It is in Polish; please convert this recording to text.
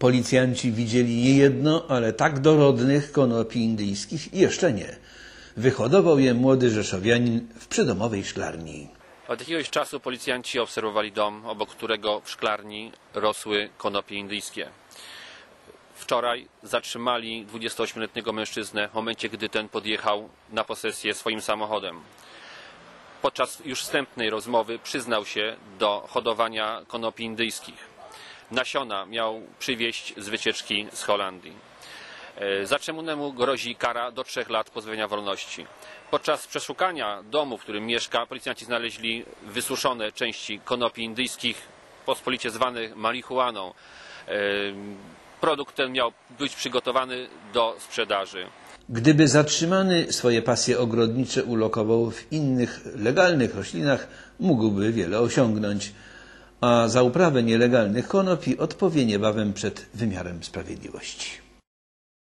Policjanci widzieli nie jedno, ale tak dorodnych konopi indyjskich jeszcze nie. Wyhodował je młody rzeszowianin w przydomowej szklarni. Od jakiegoś czasu policjanci obserwowali dom, obok którego w szklarni rosły konopie indyjskie. Wczoraj zatrzymali 28-letniego mężczyznę w momencie, gdy ten podjechał na posesję swoim samochodem. Podczas już wstępnej rozmowy przyznał się do hodowania konopi indyjskich. Nasiona miał przywieźć z wycieczki z Holandii. E, Zatrzymanemu grozi kara do trzech lat pozbawienia wolności. Podczas przeszukania domu, w którym mieszka, policjanci znaleźli wysuszone części konopi indyjskich, pospolicie zwanych marihuaną. E, Produkt ten miał być przygotowany do sprzedaży. Gdyby zatrzymany swoje pasje ogrodnicze ulokował w innych legalnych roślinach, mógłby wiele osiągnąć, a za uprawę nielegalnych konopi odpowie niebawem przed wymiarem sprawiedliwości.